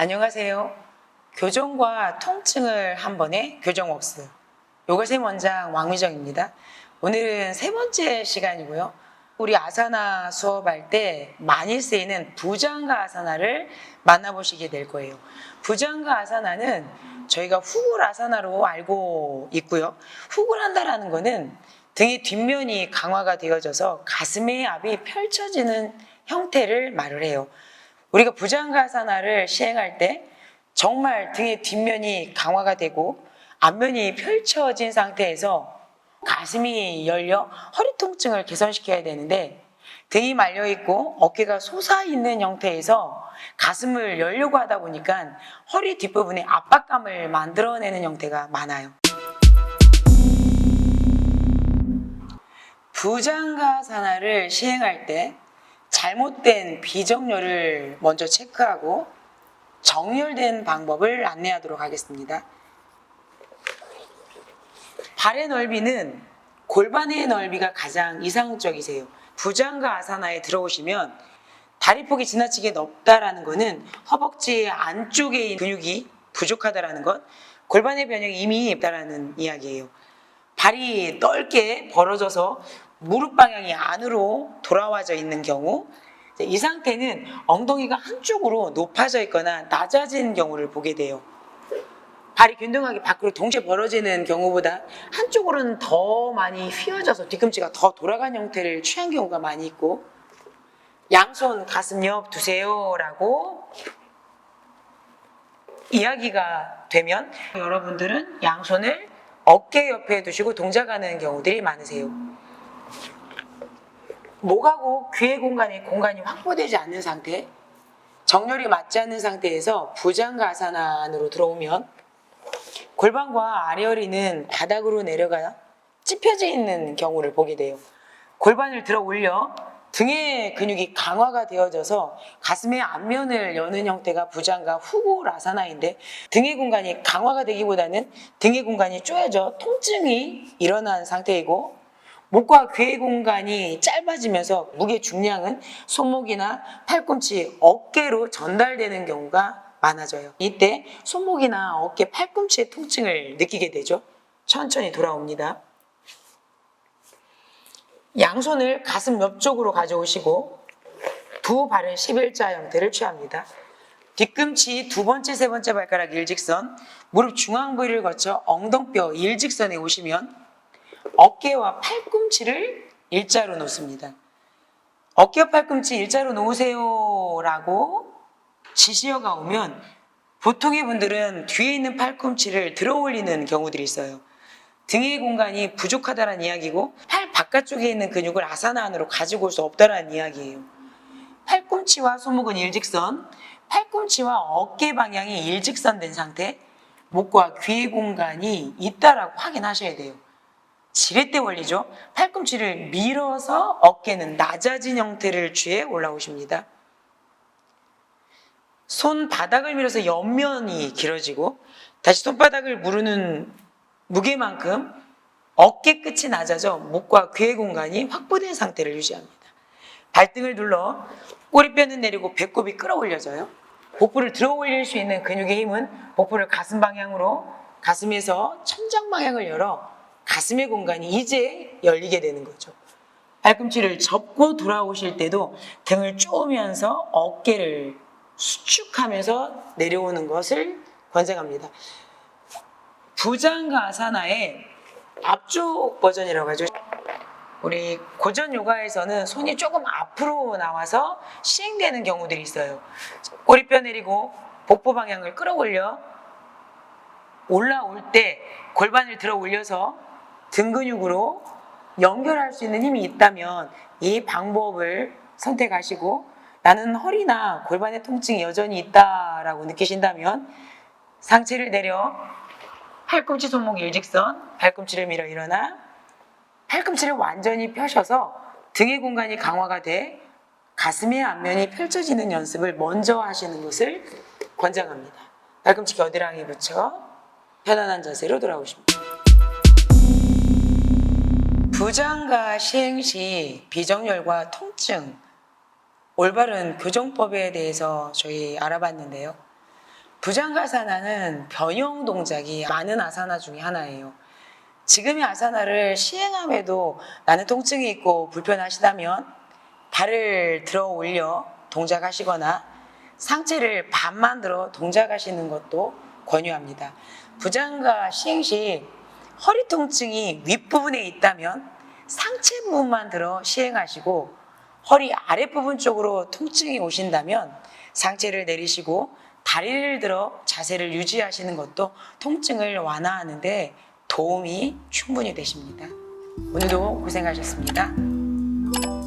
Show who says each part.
Speaker 1: 안녕하세요. 교정과 통증을 한 번에 교정웍스. 요가쌤 원장 왕미정입니다. 오늘은 세 번째 시간이고요. 우리 아사나 수업할 때 많이 쓰이는 부장가 아사나를 만나보시게 될 거예요. 부장가 아사나는 저희가 후굴 아사나로 알고 있고요. 후굴 한다라는 거는 등의 뒷면이 강화가 되어져서 가슴의 압이 펼쳐지는 형태를 말을 해요. 우리가 부장가사나를 시행할 때 정말 등의 뒷면이 강화가 되고 앞면이 펼쳐진 상태에서 가슴이 열려 허리 통증을 개선시켜야 되는데 등이 말려 있고 어깨가 솟아 있는 형태에서 가슴을 열려고 하다 보니까 허리 뒷부분에 압박감을 만들어내는 형태가 많아요. 부장가사나를 시행할 때 잘못된 비정렬을 먼저 체크하고 정렬된 방법을 안내하도록 하겠습니다. 발의 넓이는 골반의 넓이가 가장 이상적이세요. 부장가 아사나에 들어오시면 다리 폭이 지나치게 넓다라는 것은 허벅지 안쪽에 근육이 부족하다라는 것, 골반의 변형이 이미 있다라는 이야기예요. 발이 넓게 벌어져서 무릎 방향이 안으로 돌아와져 있는 경우 이 상태는 엉덩이가 한쪽으로 높아져 있거나 낮아진 경우를 보게 돼요. 발이 균등하게 밖으로 동시에 벌어지는 경우보다 한쪽으로는 더 많이 휘어져서 뒤꿈치가 더 돌아간 형태를 취한 경우가 많이 있고 양손 가슴 옆 두세요라고 이야기가 되면 여러분들은 양손을 어깨 옆에 두시고 동작하는 경우들이 많으세요. 목하고 귀의 공간에 공간이 확보되지 않는 상태, 정렬이 맞지 않는 상태에서 부장가산 안으로 들어오면 골반과 아래허리는 바닥으로 내려가 찝혀져 있는 경우를 보게 돼요. 골반을 들어 올려 등의 근육이 강화가 되어져서 가슴의 앞면을 여는 형태가 부장과 후구 라사나인데 등의 공간이 강화가 되기보다는 등의 공간이 쪼여져 통증이 일어난 상태이고 목과 귀의 공간이 짧아지면서 무게 중량은 손목이나 팔꿈치, 어깨로 전달되는 경우가 많아져요. 이때 손목이나 어깨, 팔꿈치의 통증을 느끼게 되죠. 천천히 돌아옵니다. 양손을 가슴 옆쪽으로 가져오시고 두 발은 11자 형태를 취합니다. 뒤꿈치 두 번째, 세 번째 발가락 일직선, 무릎 중앙 부위를 거쳐 엉덩뼈 일직선에 오시면 어깨와 팔꿈치를 일자로 놓습니다. 어깨와 팔꿈치 일자로 놓으세요라고 지시어가 오면 보통의 분들은 뒤에 있는 팔꿈치를 들어 올리는 경우들이 있어요. 등의 공간이 부족하다는 이야기고 팔 바깥쪽에 있는 근육을 아사나 안으로 가지고 올 수 없다라는 이야기예요. 팔꿈치와 손목은 일직선, 팔꿈치와 어깨 방향이 일직선된 상태, 목과 귀의 공간이 있다라고 확인하셔야 돼요. 지렛대 원리죠. 팔꿈치를 밀어서 어깨는 낮아진 형태를 취해 올라오십니다. 손바닥을 밀어서 옆면이 길어지고 다시 손바닥을 무르는 무게만큼 어깨 끝이 낮아져 목과 귀의 공간이 확보된 상태를 유지합니다. 발등을 눌러 꼬리뼈는 내리고 배꼽이 끌어올려져요. 복부를 들어 올릴 수 있는 근육의 힘은 복부를 가슴 방향으로 가슴에서 천장 방향을 열어 가슴의 공간이 이제 열리게 되는 거죠. 발꿈치를 접고 돌아오실 때도 등을 쪼으면서 어깨를 수축하면서 내려오는 것을 권장합니다. 부장가 아사나의 앞쪽 버전이라고 하죠. 우리 고전 요가에서는 손이 조금 앞으로 나와서 시행되는 경우들이 있어요. 꼬리뼈 내리고 복부 방향을 끌어올려 올라올 때 골반을 들어 올려서 등 근육으로 연결할 수 있는 힘이 있다면 이 방법을 선택하시고 나는 허리나 골반의 통증이 여전히 있다라고 느끼신다면 상체를 내려 팔꿈치 손목 일직선, 발꿈치를 밀어 일어나 팔꿈치를 완전히 펴셔서 등의 공간이 강화가 돼 가슴의 앞면이 펼쳐지는 연습을 먼저 하시는 것을 권장합니다. 팔꿈치 겨드랑이 붙여 편안한 자세로 돌아오십니다. 부장가 시행 시 비정렬과 통증, 올바른 교정법에 대해서 저희 알아봤는데요. 부장가사나는 변형 동작이 많은 아사나 중에 하나예요. 지금의 아사나를 시행함에도 나는 통증이 있고 불편하시다면 발을 들어 올려 동작하시거나 상체를 반만 들어 동작하시는 것도 권유합니다. 부장가 시행 시 허리 통증이 윗부분에 있다면 상체 부분만 들어 시행하시고 허리 아랫부분 쪽으로 통증이 오신다면 상체를 내리시고 다리를 들어 자세를 유지하시는 것도 통증을 완화하는데 도움이 충분히 되십니다. 오늘도 고생하셨습니다.